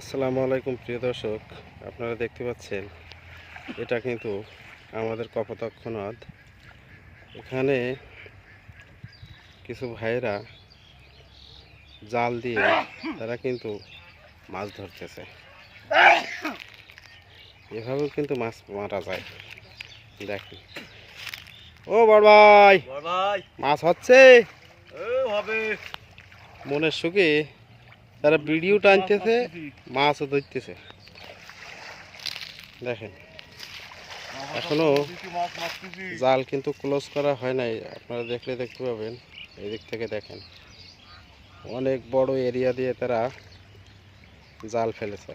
আসসালামু আলাইকুম প্রিয় দর্শক। আপনারা দেখতে পাচ্ছেন এটা কিন্তু আমাদের কপোতাক্ষ নদ। এখানে কিছু ভাইয়েরা জাল দিয়ে তারা কিন্তু মাছ ধরতেছে। এভাবেও কিন্তু মাছ মারা যায়। দেখেন। ও বড় ভাই ভাই। মাছ হচ্ছে। হবে। মনের সুখে তারা ভিডিও টানতেছে, মাছও ধরতেছে। দেখেন, এখনও জাল কিন্তু ক্লোজ করা হয় নাই, আপনারা দেখলে দেখতে পাবেন এই দিক থেকে দেখেন। অনেক বড় এরিয়া দিয়ে তারা জাল ফেলেছে।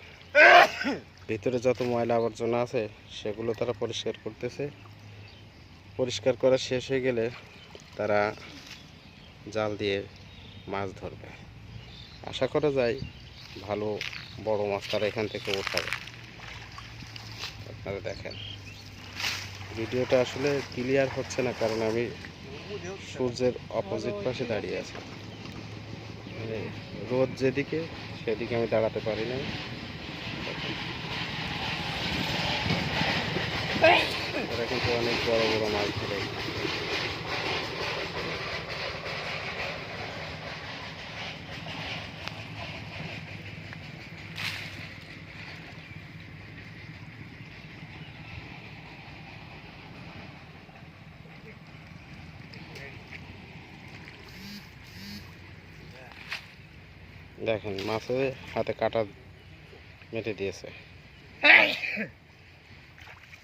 ভিতরে যত ময়লা আবর্জনা আছে, সেগুলো তারা পরিষ্কার করতেছে। পরিষ্কার করা শেষ হয়ে গেলে তারা জাল দিয়ে মাছ ধরবে। আশা করা যায় ভালো বড় মাছ তারা এখান থেকে উঠাবে আপনারা দেখেন। ভিডিওটা আসলে ক্লিয়ার হচ্ছে না, কারণ আমি সূর্যের অপোজিট পাশে দাঁড়িয়ে আছি। মানে রোদ যেদিকে, সেদিকে আমি দাঁড়াতে পারি না এরা কিন্তু অনেক বড় বড় মাছ ধরে। দেখেন মাছে হাতে কাটা মেটে দিয়েছে।